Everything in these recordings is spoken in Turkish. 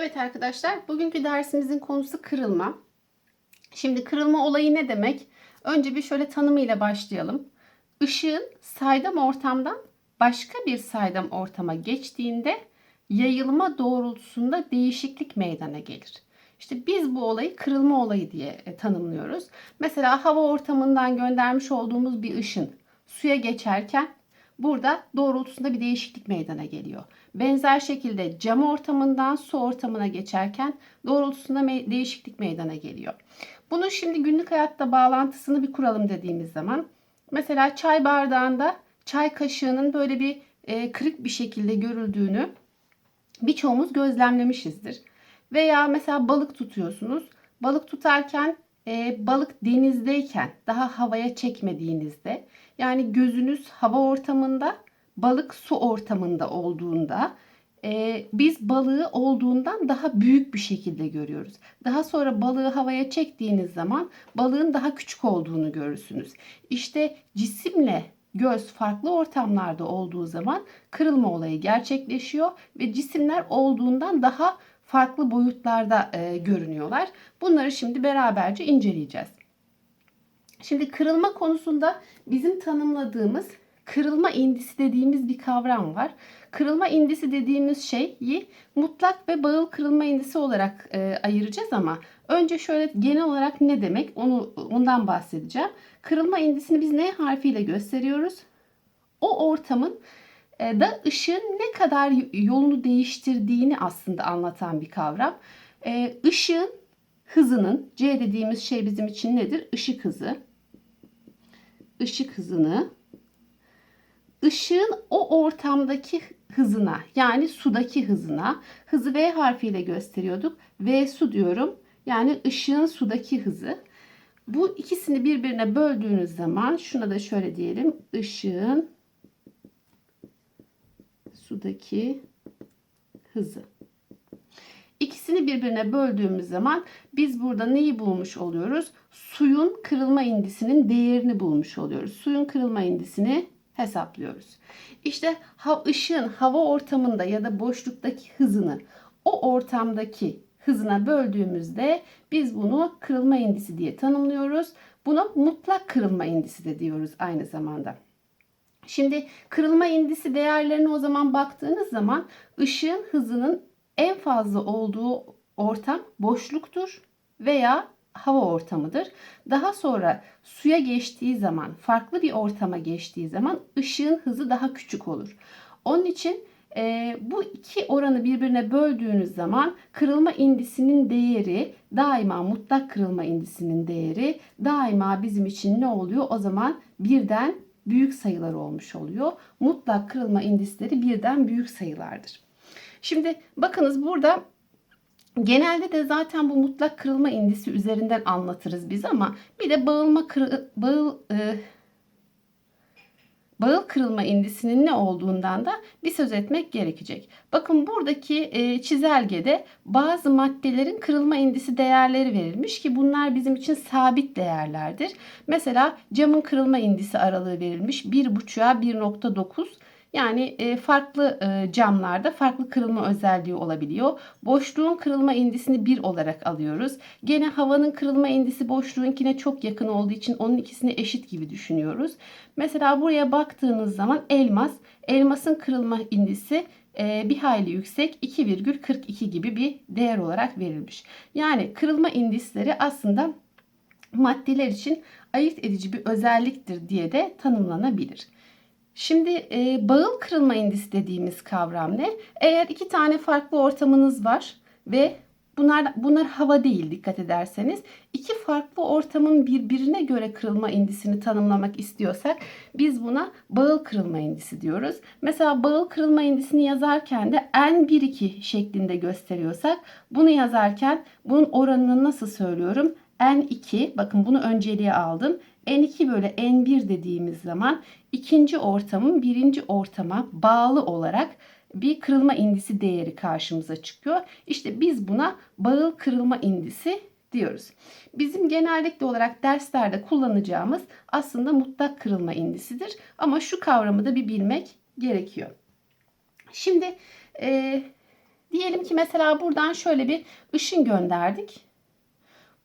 Evet arkadaşlar, bugünkü dersimizin konusu kırılma. Şimdi kırılma olayı ne demek? Önce bir şöyle tanımıyla başlayalım. Işığın saydam ortamdan başka bir saydam ortama geçtiğinde yayılma doğrultusunda değişiklik meydana gelir. İşte biz bu olayı kırılma olayı diye e, tanımlıyoruz. Mesela hava ortamından göndermiş olduğumuz bir ışın suya geçerken burada doğrultusunda bir değişiklik meydana geliyor. Benzer şekilde cam ortamından su ortamına geçerken doğrultusunda me- değişiklik meydana geliyor. Bunu şimdi günlük hayatta bağlantısını bir kuralım dediğimiz zaman mesela çay bardağında çay kaşığının böyle bir e, kırık bir şekilde görüldüğünü birçoğumuz gözlemlemişizdir. Veya mesela balık tutuyorsunuz. Balık tutarken e, balık denizdeyken daha havaya çekmediğinizde yani gözünüz hava ortamında balık su ortamında olduğunda e, biz balığı olduğundan daha büyük bir şekilde görüyoruz. Daha sonra balığı havaya çektiğiniz zaman balığın daha küçük olduğunu görürsünüz. İşte cisimle göz farklı ortamlarda olduğu zaman kırılma olayı gerçekleşiyor ve cisimler olduğundan daha farklı boyutlarda e, görünüyorlar. Bunları şimdi beraberce inceleyeceğiz. Şimdi kırılma konusunda bizim tanımladığımız kırılma indisi dediğimiz bir kavram var. Kırılma indisi dediğimiz şeyi mutlak ve bağıl kırılma indisi olarak e, ayıracağız ama önce şöyle genel olarak ne demek onu ondan bahsedeceğim. Kırılma indisini biz ne harfiyle gösteriyoruz? O ortamın e, da ışığın ne kadar yolunu değiştirdiğini aslında anlatan bir kavram. E, ışığın hızının C dediğimiz şey bizim için nedir? Işık hızı. Işık hızını ışığın o ortamdaki hızına yani sudaki hızına hızı V harfiyle gösteriyorduk. V su diyorum. Yani ışığın sudaki hızı. Bu ikisini birbirine böldüğünüz zaman şuna da şöyle diyelim. Işığın sudaki hızı. İkisini birbirine böldüğümüz zaman biz burada neyi bulmuş oluyoruz? Suyun kırılma indisinin değerini bulmuş oluyoruz. Suyun kırılma indisini hesaplıyoruz. İşte ışığın hava ortamında ya da boşluktaki hızını o ortamdaki hızına böldüğümüzde biz bunu kırılma indisi diye tanımlıyoruz. Buna mutlak kırılma indisi de diyoruz aynı zamanda. Şimdi kırılma indisi değerlerine o zaman baktığınız zaman ışığın hızının en fazla olduğu ortam boşluktur veya hava ortamıdır. Daha sonra suya geçtiği zaman, farklı bir ortama geçtiği zaman ışığın hızı daha küçük olur. Onun için e, bu iki oranı birbirine böldüğünüz zaman kırılma indisinin değeri daima mutlak kırılma indisinin değeri daima bizim için ne oluyor? O zaman birden büyük sayılar olmuş oluyor. Mutlak kırılma indisleri birden büyük sayılardır. Şimdi bakınız burada genelde de zaten bu mutlak kırılma indisi üzerinden anlatırız biz ama bir de bağılma kırıl, bağıl, e, bağıl kırılma indisinin ne olduğundan da bir söz etmek gerekecek. Bakın buradaki e, çizelgede bazı maddelerin kırılma indisi değerleri verilmiş ki bunlar bizim için sabit değerlerdir. Mesela camın kırılma indisi aralığı verilmiş 1,5'a 1,9 yani e, farklı e, camlarda farklı kırılma özelliği olabiliyor. Boşluğun kırılma indisini 1 olarak alıyoruz. Gene havanın kırılma indisi boşluğunkine çok yakın olduğu için onun ikisini eşit gibi düşünüyoruz. Mesela buraya baktığınız zaman elmas, elmasın kırılma indisi e, bir hayli yüksek 2,42 gibi bir değer olarak verilmiş. Yani kırılma indisleri aslında maddeler için ayırt edici bir özelliktir diye de tanımlanabilir. Şimdi e, bağıl kırılma indisi dediğimiz kavram ne? Eğer iki tane farklı ortamınız var ve bunlar bunlar hava değil dikkat ederseniz iki farklı ortamın birbirine göre kırılma indisini tanımlamak istiyorsak biz buna bağıl kırılma indisi diyoruz. Mesela bağıl kırılma indisini yazarken de N1-2 şeklinde gösteriyorsak bunu yazarken bunun oranını nasıl söylüyorum? N2 bakın bunu önceliğe aldım. N2 bölü N1 dediğimiz zaman ikinci ortamın birinci ortama bağlı olarak bir kırılma indisi değeri karşımıza çıkıyor. İşte biz buna bağıl kırılma indisi diyoruz. Bizim genellikle olarak derslerde kullanacağımız aslında mutlak kırılma indisidir. Ama şu kavramı da bir bilmek gerekiyor. Şimdi e, Diyelim ki mesela buradan şöyle bir ışın gönderdik.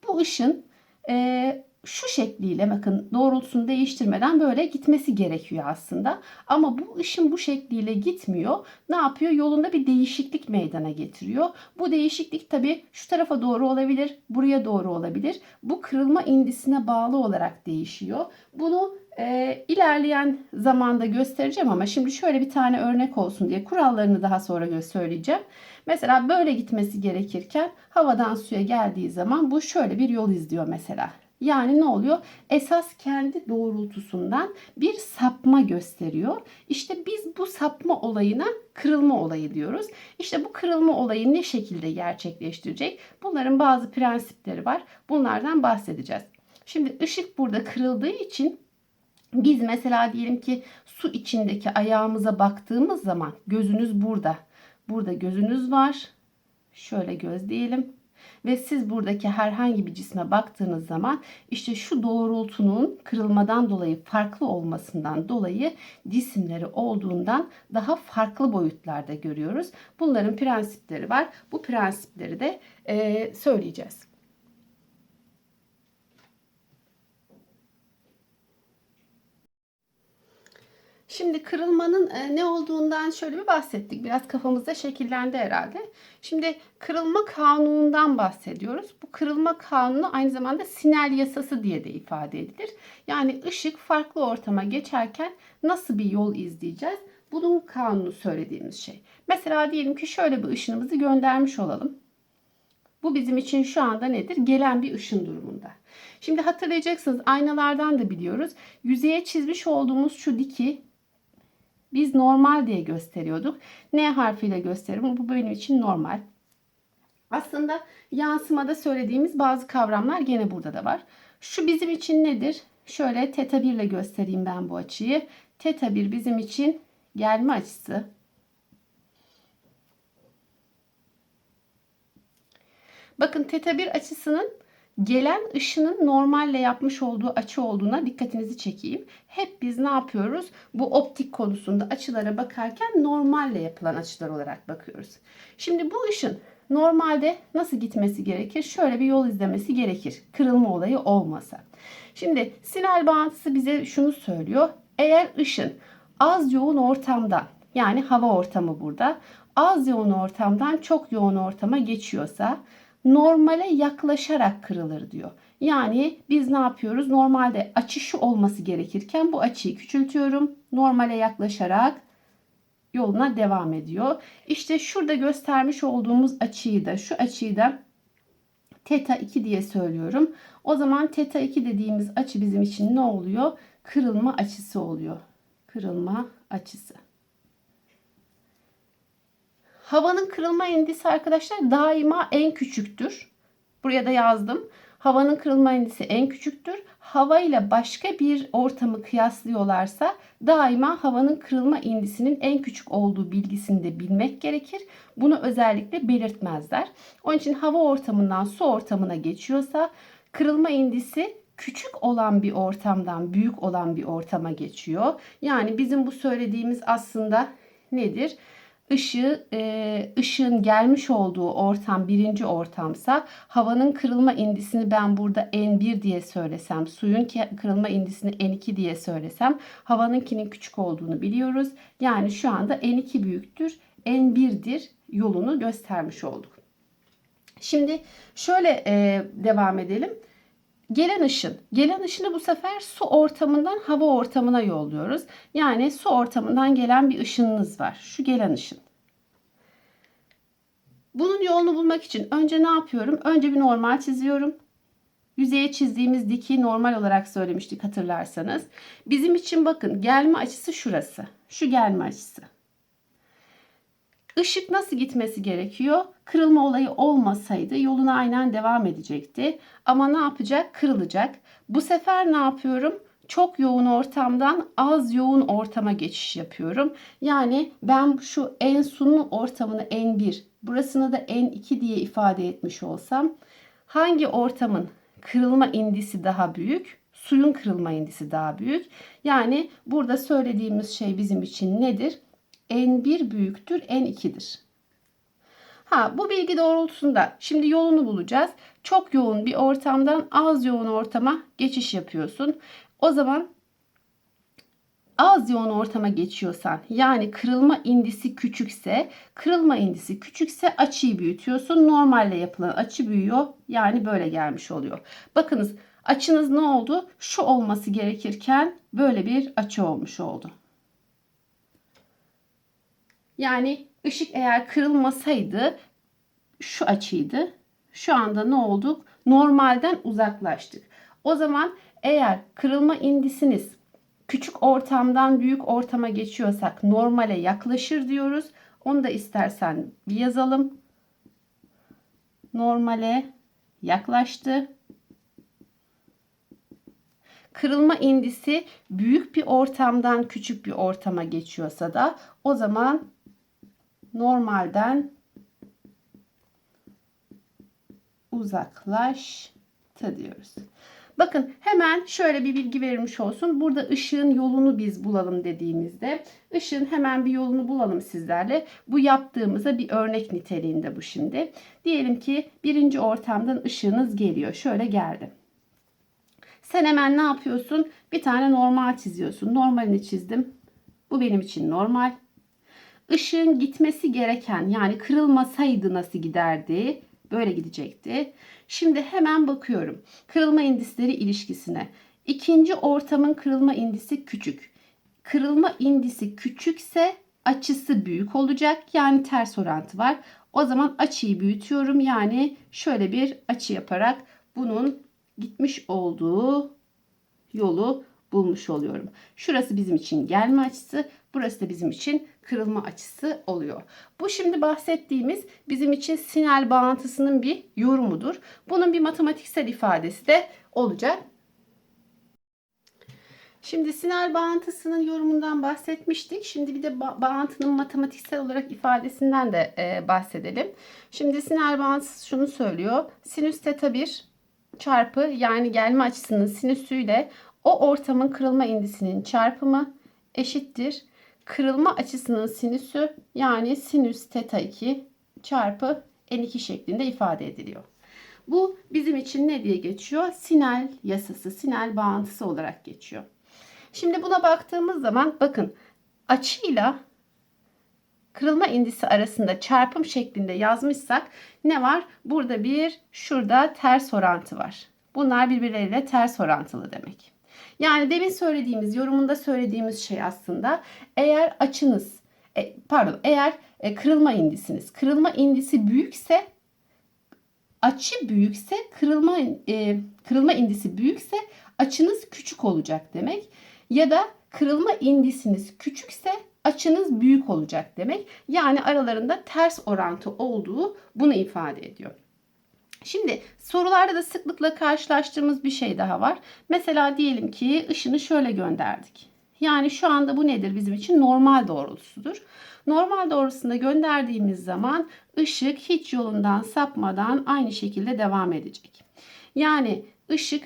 Bu ışın e, şu şekliyle bakın doğrultusunu değiştirmeden böyle gitmesi gerekiyor aslında. Ama bu ışın bu şekliyle gitmiyor. Ne yapıyor? Yolunda bir değişiklik meydana getiriyor. Bu değişiklik tabii şu tarafa doğru olabilir, buraya doğru olabilir. Bu kırılma indisine bağlı olarak değişiyor. Bunu e, ilerleyen zamanda göstereceğim ama şimdi şöyle bir tane örnek olsun diye kurallarını daha sonra söyleyeceğim. Mesela böyle gitmesi gerekirken havadan suya geldiği zaman bu şöyle bir yol izliyor mesela. Yani ne oluyor? Esas kendi doğrultusundan bir sapma gösteriyor. İşte biz bu sapma olayına kırılma olayı diyoruz. İşte bu kırılma olayı ne şekilde gerçekleştirecek? Bunların bazı prensipleri var. Bunlardan bahsedeceğiz. Şimdi ışık burada kırıldığı için biz mesela diyelim ki su içindeki ayağımıza baktığımız zaman gözünüz burada. Burada gözünüz var. Şöyle göz diyelim. Ve siz buradaki herhangi bir cisme baktığınız zaman işte şu doğrultunun kırılmadan dolayı farklı olmasından dolayı cisimleri olduğundan daha farklı boyutlarda görüyoruz. Bunların prensipleri var. Bu prensipleri de söyleyeceğiz. Şimdi kırılmanın e, ne olduğundan şöyle bir bahsettik. Biraz kafamızda şekillendi herhalde. Şimdi kırılma kanunundan bahsediyoruz. Bu kırılma kanunu aynı zamanda sinel yasası diye de ifade edilir. Yani ışık farklı ortama geçerken nasıl bir yol izleyeceğiz? Bunun kanunu söylediğimiz şey. Mesela diyelim ki şöyle bir ışınımızı göndermiş olalım. Bu bizim için şu anda nedir? Gelen bir ışın durumunda. Şimdi hatırlayacaksınız aynalardan da biliyoruz. Yüzeye çizmiş olduğumuz şu diki biz normal diye gösteriyorduk. N harfiyle gösteririm. Bu benim için normal. Aslında yansımada söylediğimiz bazı kavramlar gene burada da var. Şu bizim için nedir? Şöyle teta 1 ile göstereyim ben bu açıyı. Teta 1 bizim için gelme açısı. Bakın teta 1 açısının gelen ışının normalle yapmış olduğu açı olduğuna dikkatinizi çekeyim. Hep biz ne yapıyoruz? Bu optik konusunda açılara bakarken normalle yapılan açılar olarak bakıyoruz. Şimdi bu ışın normalde nasıl gitmesi gerekir? Şöyle bir yol izlemesi gerekir. Kırılma olayı olmasa. Şimdi sinal bağıntısı bize şunu söylüyor. Eğer ışın az yoğun ortamdan yani hava ortamı burada az yoğun ortamdan çok yoğun ortama geçiyorsa normale yaklaşarak kırılır diyor. Yani biz ne yapıyoruz? Normalde açı şu olması gerekirken bu açıyı küçültüyorum. Normale yaklaşarak yoluna devam ediyor. İşte şurada göstermiş olduğumuz açıyı da şu açıyı da teta 2 diye söylüyorum. O zaman teta 2 dediğimiz açı bizim için ne oluyor? Kırılma açısı oluyor. Kırılma açısı. Havanın kırılma indisi arkadaşlar daima en küçüktür. Buraya da yazdım. Havanın kırılma indisi en küçüktür. Hava ile başka bir ortamı kıyaslıyorlarsa daima havanın kırılma indisinin en küçük olduğu bilgisini de bilmek gerekir. Bunu özellikle belirtmezler. Onun için hava ortamından su ortamına geçiyorsa kırılma indisi küçük olan bir ortamdan büyük olan bir ortama geçiyor. Yani bizim bu söylediğimiz aslında nedir? Işığı, e, ışığın gelmiş olduğu ortam birinci ortamsa havanın kırılma indisini ben burada N1 diye söylesem, suyun kırılma indisini N2 diye söylesem havanınkinin küçük olduğunu biliyoruz. Yani şu anda N2 büyüktür, N1'dir yolunu göstermiş olduk. Şimdi şöyle e, devam edelim. Gelen ışın. Gelen ışını bu sefer su ortamından hava ortamına yolluyoruz. Yani su ortamından gelen bir ışınınız var. Şu gelen ışın. Bunun yolunu bulmak için önce ne yapıyorum? Önce bir normal çiziyorum. Yüzeye çizdiğimiz diki normal olarak söylemiştik hatırlarsanız. Bizim için bakın gelme açısı şurası. Şu gelme açısı. Işık nasıl gitmesi gerekiyor? Kırılma olayı olmasaydı yoluna aynen devam edecekti. Ama ne yapacak? Kırılacak. Bu sefer ne yapıyorum? Çok yoğun ortamdan az yoğun ortama geçiş yapıyorum. Yani ben şu en sunun ortamını N1, burasını da N2 diye ifade etmiş olsam hangi ortamın kırılma indisi daha büyük? Suyun kırılma indisi daha büyük. Yani burada söylediğimiz şey bizim için nedir? N1 büyüktür N2'dir. Ha bu bilgi doğrultusunda şimdi yolunu bulacağız. Çok yoğun bir ortamdan az yoğun ortama geçiş yapıyorsun. O zaman az yoğun ortama geçiyorsan yani kırılma indisi küçükse kırılma indisi küçükse açıyı büyütüyorsun. Normalle yapılan açı büyüyor. Yani böyle gelmiş oluyor. Bakınız açınız ne oldu? Şu olması gerekirken böyle bir açı olmuş oldu. Yani ışık eğer kırılmasaydı şu açıydı. Şu anda ne olduk? Normalden uzaklaştık. O zaman eğer kırılma indisiniz küçük ortamdan büyük ortama geçiyorsak normale yaklaşır diyoruz. Onu da istersen bir yazalım. Normale yaklaştı. Kırılma indisi büyük bir ortamdan küçük bir ortama geçiyorsa da o zaman normalden uzaklaştı diyoruz. Bakın hemen şöyle bir bilgi verilmiş olsun. Burada ışığın yolunu biz bulalım dediğimizde ışığın hemen bir yolunu bulalım sizlerle. Bu yaptığımıza bir örnek niteliğinde bu şimdi. Diyelim ki birinci ortamdan ışığınız geliyor. Şöyle geldi. Sen hemen ne yapıyorsun? Bir tane normal çiziyorsun. Normalini çizdim. Bu benim için normal. Işığın gitmesi gereken yani kırılmasaydı nasıl giderdi? Böyle gidecekti. Şimdi hemen bakıyorum. Kırılma indisleri ilişkisine. İkinci ortamın kırılma indisi küçük. Kırılma indisi küçükse açısı büyük olacak. Yani ters orantı var. O zaman açıyı büyütüyorum. Yani şöyle bir açı yaparak bunun gitmiş olduğu yolu bulmuş oluyorum. Şurası bizim için gelme açısı, burası da bizim için kırılma açısı oluyor. Bu şimdi bahsettiğimiz bizim için sinel bağıntısının bir yorumudur. Bunun bir matematiksel ifadesi de olacak. Şimdi sinel bağıntısının yorumundan bahsetmiştik. Şimdi bir de ba- bağıntının matematiksel olarak ifadesinden de e, bahsedelim. Şimdi sinel bağıntısı şunu söylüyor. Sinüs teta 1 çarpı yani gelme açısının sinüsüyle o ortamın kırılma indisinin çarpımı eşittir. Kırılma açısının sinüsü yani sinüs teta 2 çarpı n2 şeklinde ifade ediliyor. Bu bizim için ne diye geçiyor? Sinel yasası, sinel bağıntısı olarak geçiyor. Şimdi buna baktığımız zaman bakın açıyla kırılma indisi arasında çarpım şeklinde yazmışsak ne var? Burada bir, şurada ters orantı var. Bunlar birbirleriyle ters orantılı demek. Yani demin söylediğimiz, yorumunda söylediğimiz şey aslında eğer açınız, e, pardon eğer e, kırılma indisiniz, kırılma indisi büyükse açı büyükse kırılma e, kırılma indisi büyükse açınız küçük olacak demek. Ya da kırılma indisiniz küçükse açınız büyük olacak demek. Yani aralarında ters orantı olduğu bunu ifade ediyor. Şimdi sorularda da sıklıkla karşılaştığımız bir şey daha var. Mesela diyelim ki ışını şöyle gönderdik. Yani şu anda bu nedir bizim için? Normal doğrultusudur. Normal doğrultusunda gönderdiğimiz zaman ışık hiç yolundan sapmadan aynı şekilde devam edecek. Yani ışık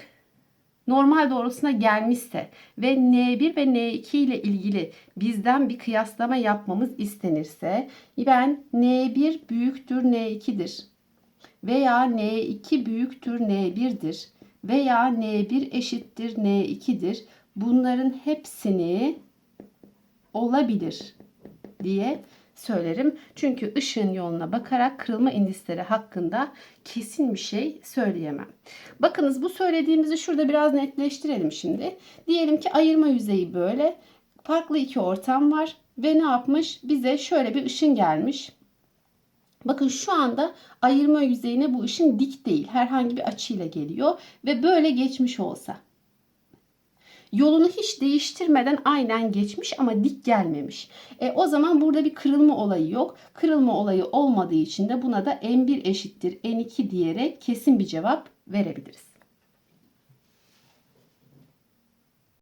normal doğrultusuna gelmişse ve N1 ve N2 ile ilgili bizden bir kıyaslama yapmamız istenirse ben N1 büyüktür N2'dir veya N2 büyüktür N1'dir veya N1 eşittir N2'dir. Bunların hepsini olabilir diye söylerim. Çünkü ışığın yoluna bakarak kırılma indisleri hakkında kesin bir şey söyleyemem. Bakınız bu söylediğimizi şurada biraz netleştirelim şimdi. Diyelim ki ayırma yüzeyi böyle. Farklı iki ortam var ve ne yapmış? Bize şöyle bir ışın gelmiş. Bakın şu anda ayırma yüzeyine bu ışın dik değil. Herhangi bir açıyla geliyor ve böyle geçmiş olsa. Yolunu hiç değiştirmeden aynen geçmiş ama dik gelmemiş. E, o zaman burada bir kırılma olayı yok. Kırılma olayı olmadığı için de buna da n1 eşittir n2 diyerek kesin bir cevap verebiliriz.